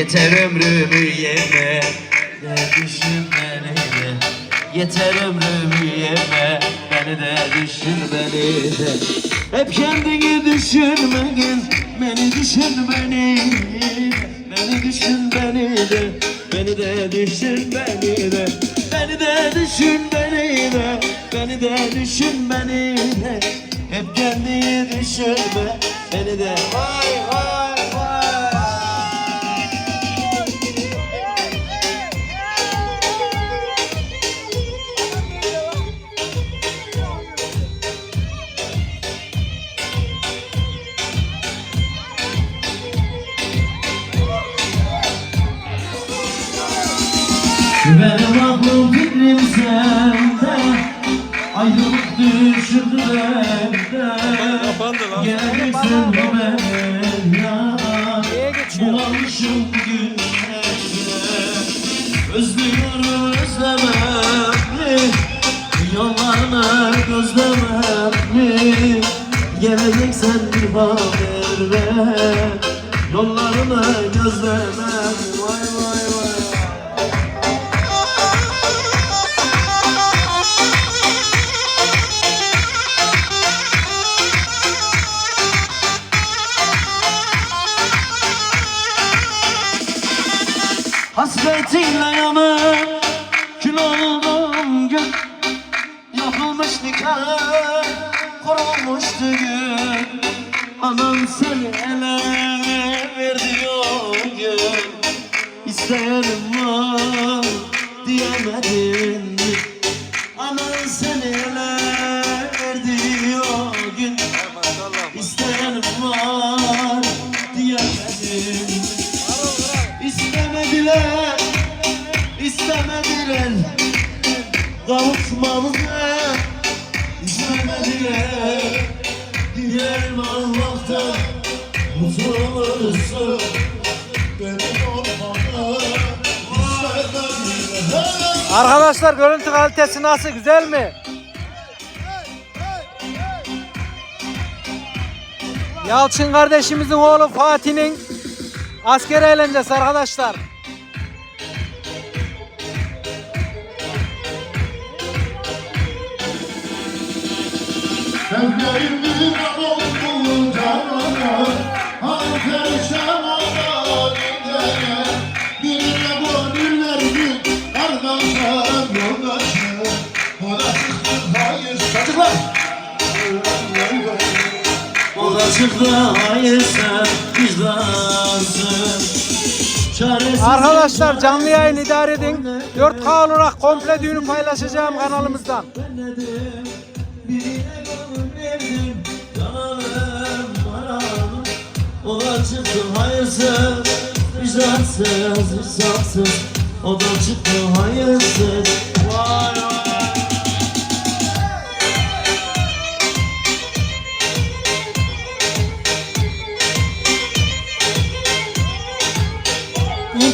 Yeter ömrümü yeme Ne düşün beni de. Yeter ömrümü yeme Beni de düşün beni de. Hep kendini düşünmeyin Beni düşün beni de. Beni düşün beni de Beni de düşün beni de. Beni de düşün beni de Beni de düşün beni de. Hep kendini düşünme Beni de. Vay vay Benim aklım fikrim sende. Ayrılık düşürdü bende. Geleceksin hemen? Bulanmışım günlerine Özlüyorum özlemem mi Yollarına gözlemem mi Geleceksen bir haber ver. Yollarına gözlemem İsteyenim var diyemedin mi? Anan seni verdi o gün. İsteyenim var diyemedin mi? İstemediler, istemediler Kavuşmamızı Arkadaşlar görüntü kalitesi nasıl? Güzel mi? Yalçın kardeşimizin oğlu Fatih'in asker eğlencesi arkadaşlar. Perişan olan Arkadaşlar canlı yayın idare edin. 4K olarak komple düğünü paylaşacağım kanalımızdan. Önledim, birine gönül verdim, yanarım varalım. O da çıktı hayırsız, vicdansız, vicdansız. O da çıktı hayırsız, vay vay.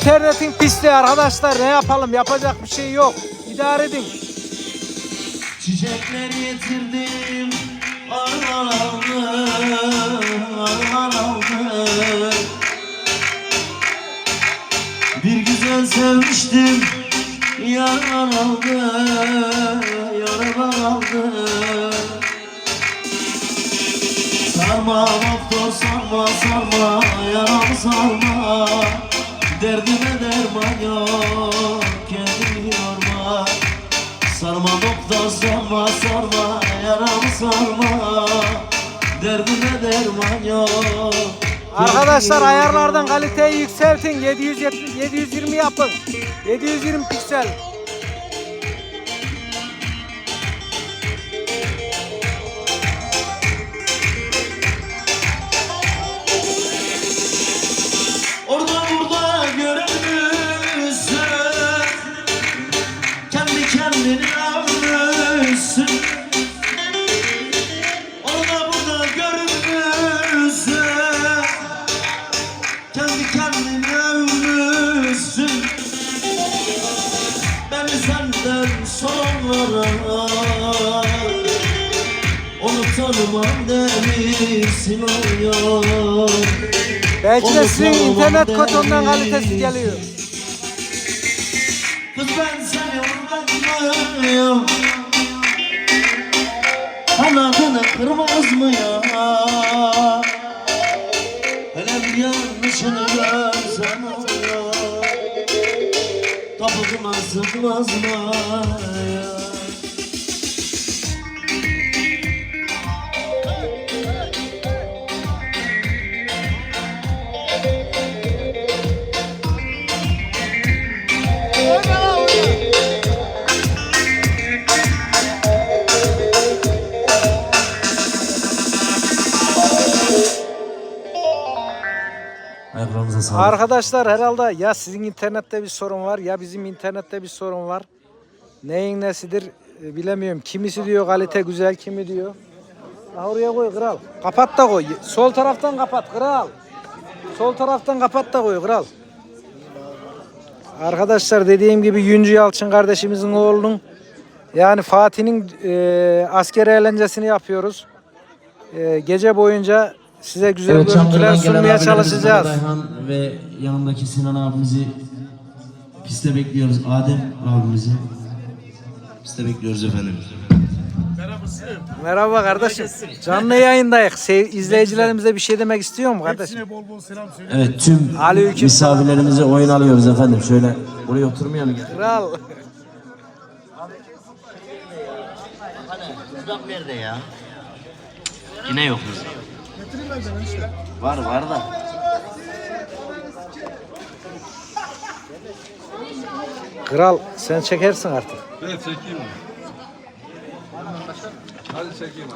İnternetin pisliği arkadaşlar ne yapalım yapacak bir şey yok. İdare edin. Çiçekler getirdim, armağan aldım, armağan aldım. Bir güzel sevmiştim, yaran aldı, Derdime derman yok Arkadaşlar ayarlardan kaliteyi yükseltin. 770 720 yapın. 720 piksel. Onu tanımam demişsin oluyor Belki de sizin internet kotondan kalitesi geliyor. Kız ben seni unutmuyorum Kanadını kırmaz mı ya? Hele bir yanlışını görsem o ya Topukuna sıkmaz mı ya Ayaklarınıza sağlık Arkadaşlar herhalde ya sizin internette bir sorun var ya bizim internette bir sorun var. Neyin nesidir e, bilemiyorum. Kimisi diyor kalite güzel, kimi diyor. Ha oraya koy kral. Kapat da koy. Sol taraftan kapat kral. Sol taraftan kapat da koy kral. Arkadaşlar dediğim gibi Yüncü Yalçın kardeşimizin oğlunun yani Fatih'in e, asker eğlencesini yapıyoruz. E, gece boyunca size güzel Evet, görüntüler sunmaya çalışacağız. Mehmet Ayhan ve yanındaki Sinan abimizi piste bekliyoruz. Adem abimizi piste bekliyoruz efendim. Merhaba kardeşim. Canlı yayındayız. Sev, izleyicilerimize bir şey demek istiyor mu kardeşim? Evet tüm Aleyküm misafirlerimizi oyun alıyoruz efendim. Şöyle buraya oturmayalım. Kral. Mızrak nerede ya? Yine yok mızrak. Var var da. Kral sen çekersin artık. Evet çekeyim mi? Hadi çekeyim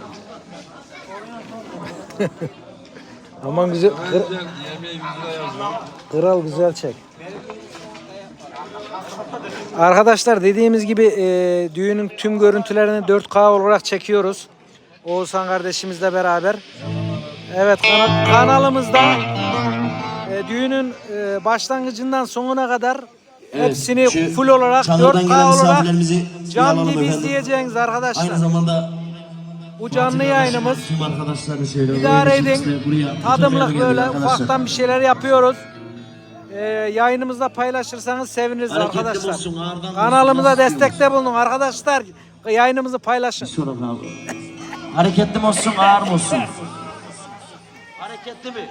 hadi. Aman güzel. kır- Güzel yemeği 100 lira yazıyorum. kral güzel çek. Arkadaşlar dediğimiz gibi e, düğünün tüm görüntülerini 4K olarak çekiyoruz. Oğuzhan kardeşimizle beraber. Evet kana- kanalımızda e, düğünün e, başlangıcından sonuna kadar hepsini şu full olarak Çanlı'dan 4K gelen olarak alalım gibi izleyeceğiniz arkadaşlar. Aynı zamanda Bu canlı yayınımız İdare edin. Tadımlık böyle ufaktan bir şeyler yapıyoruz. Ee, yayınımızda paylaşırsanız seviniriz Hareketli arkadaşlar. ağırdan Kanalımıza destekte bulunun arkadaşlar. Yayınımızı paylaşın. Hareketli olsun, ağır olsun? Hareketli mi?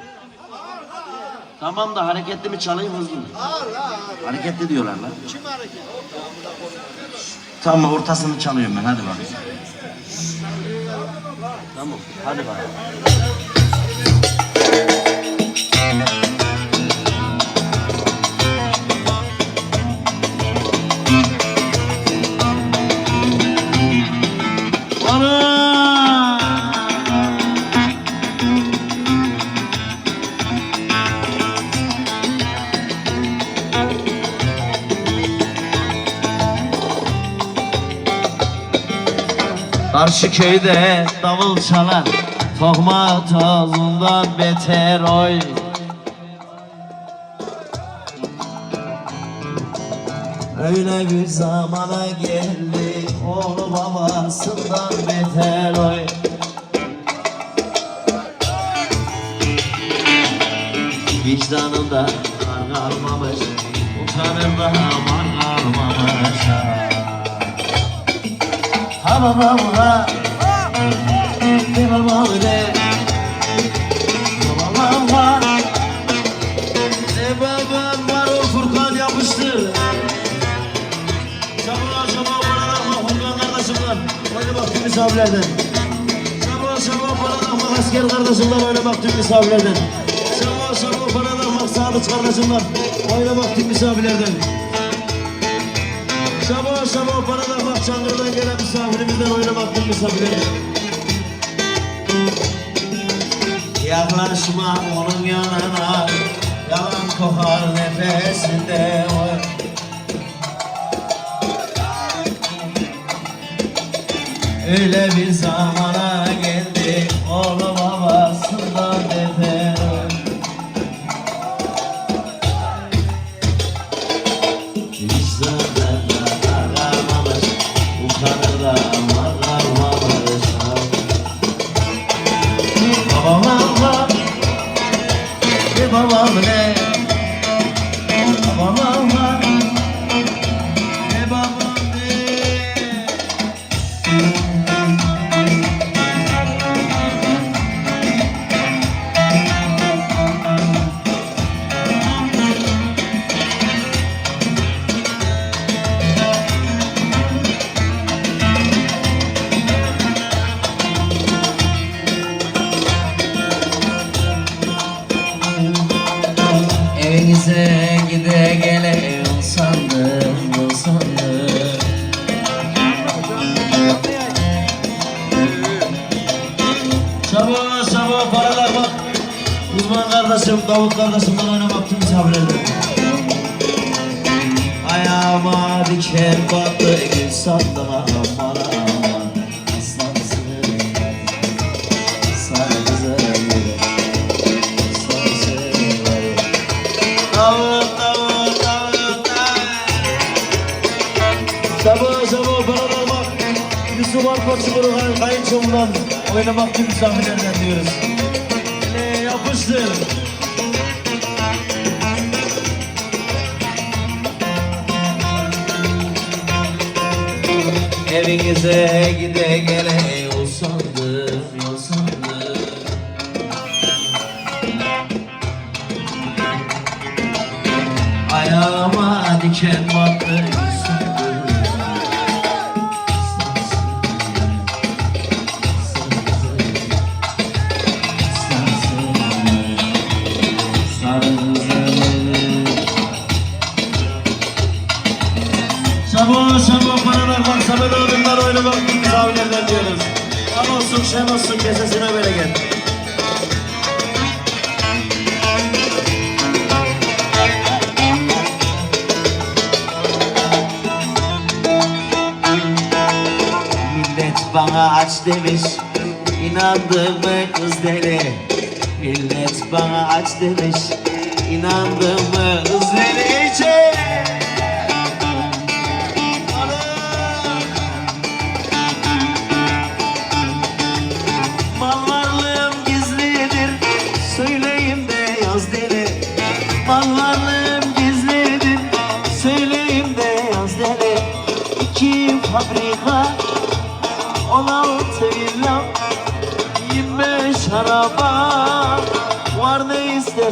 Tamam da hareketli mi çalayım hızlı mı? Hareketli diyorlar lan. Kim hareketli? Tamam ortasını çalıyorum ben hadi bakayım. Tamam hadi bakalım. Karşı köyde davul çalar. Tokma tozundan beter oy. Öyle bir zamana geldi Oğlu babasından beter oy. Vicdanında kar kalmamış Utanır da aman ha Ne babam ne Babam var Ne babam var o Furkan yapıştı Sabah sabah bana bakma Furkan kardeşimden bak tüm misafirlerden Sabah sabah bana bakma asker kardeşimden Öyle bak tüm misafirlerden Sabah sabah bana bakma Sadıç kardeşimden Öyle bak tüm misafirlerden Sabah sabah bana da bak Çankırı'dan gelen misafirimizden oyuna baktım misafirlere. Yaklaşma onun yanına Yalan kokar nefesinde oy. Öyle bir zamana ಭಾವನೆ bize gide gele yol sandım, yol sandım. Çabuk çabuk paralar bak. Uzman kardeşim, Davut kardeşim bana oynamak tüm sabredim. Ayağıma diken battı, gül sattı. Arpaçı bunu kayınçomdan oynamak tüm misafirlerden diyoruz. Ee, yapıştır. Evinize gide gele yol sandım, yol sandım. Ayağıma diken battı, şen olsun kesesine bereket. Millet bana aç demiş İnandım mı kız deli Millet bana aç demiş İnandım mı kız deli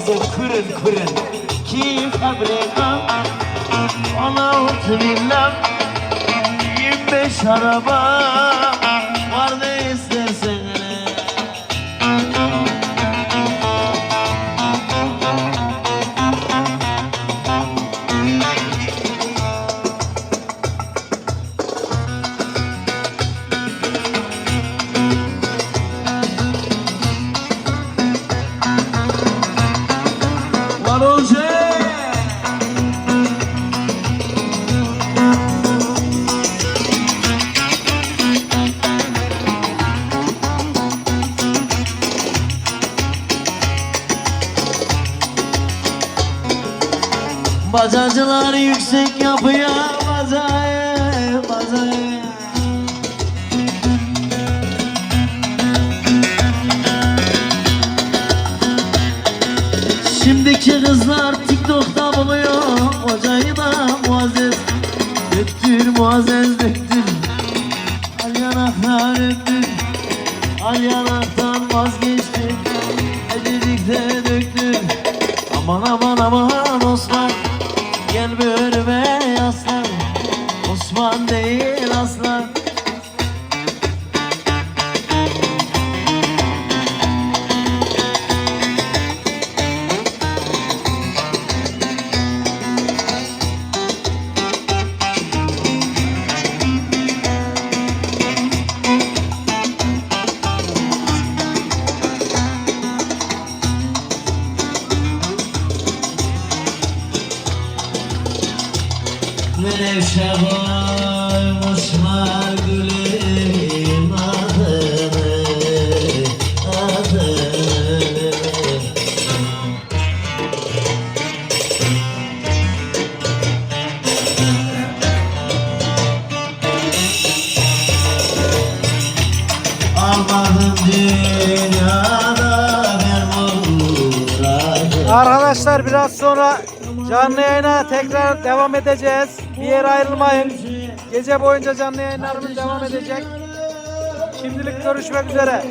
istersen kırın kırın. İki fabrika On altı villa 25 araba Bacacılar yüksek yapıyor bazaya bazaya Şimdiki kızlar TikTok'ta buluyor Hocayı da muazzez. Döktür muazzez döktür. Al yanaklar öptür Al yanaktan Arkadaşlar biraz sonra canlı yayına tekrar devam edeceğiz. Bir yere ayrılmayın. Gece boyunca canlı yayınlarımız devam edecek. Şimdilik görüşmek üzere.